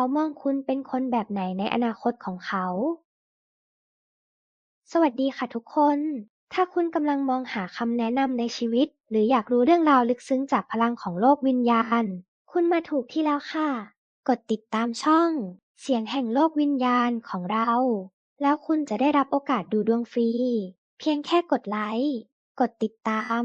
เขามองคุณเป็นคนแบบไหนในอนาคตของเขา สวัสดีค่ะทุกคน ถ้าคุณกำลังมองหาคำแนะนำในชีวิต หรืออยากรู้เรื่องราวลึกซึ้งจากพลังของโลกวิญญาณ คุณมาถูกที่แล้วค่ะ กดติดตามช่อง เสียงแห่งโลกวิญญาณของเรา แล้วคุณจะได้รับโอกาสดูดวงฟรี เพียงแค่กดไลค์ กดติดตาม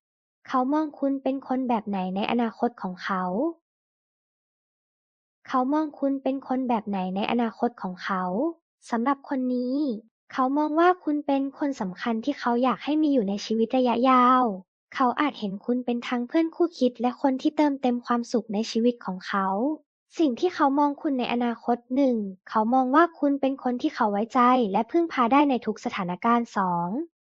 เขามองคุณเป็นคนแบบไหนในอนาคตของเขา เขามองคุณเป็นคนแบบไหนในอนาคตของเขา สำหรับคนนี้ เขามองว่าคุณเป็นคนสำคัญที่เขาอยากให้มีอยู่ในชีวิตระยะยาว เขาอาจเห็นคุณเป็นทั้งเพื่อนคู่คิดและคนที่เติมเต็มความสุขในชีวิตของเขา สิ่งที่เขามองคุณในอนาคตหนึ่ง เขามองว่าคุณเป็นคนที่เขาไว้ใจและพึ่งพาได้ในทุกสถานการณ์สอง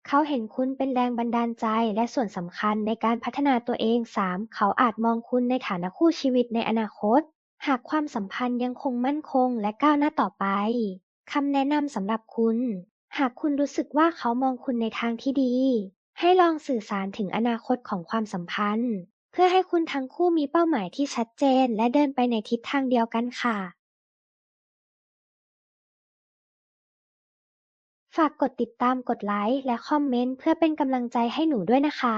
เขาเห็นคุณเป็นแรงบันดาลใจและส่วนสำคัญในการพัฒนาตัวเอง 3. เขาอาจมองคุณในฐานะคู่ชีวิตในอนาคต หากความสัมพันธ์ยังคงมั่นคงและก้าวหน้าต่อไป คำแนะนำสำหรับคุณ หากคุณรู้สึกว่าเขามองคุณในทางที่ดี ให้ลองสื่อสารถึงอนาคตของความสัมพันธ์ เพื่อให้คุณทั้งคู่มีเป้าหมายที่ชัดเจน และเดินไปในทิศทางเดียวกันค่ะ ฝากกดติดตาม กดไลค์ และคอมเมนต์ เพื่อเป็นกำลังใจให้หนูด้วยนะคะ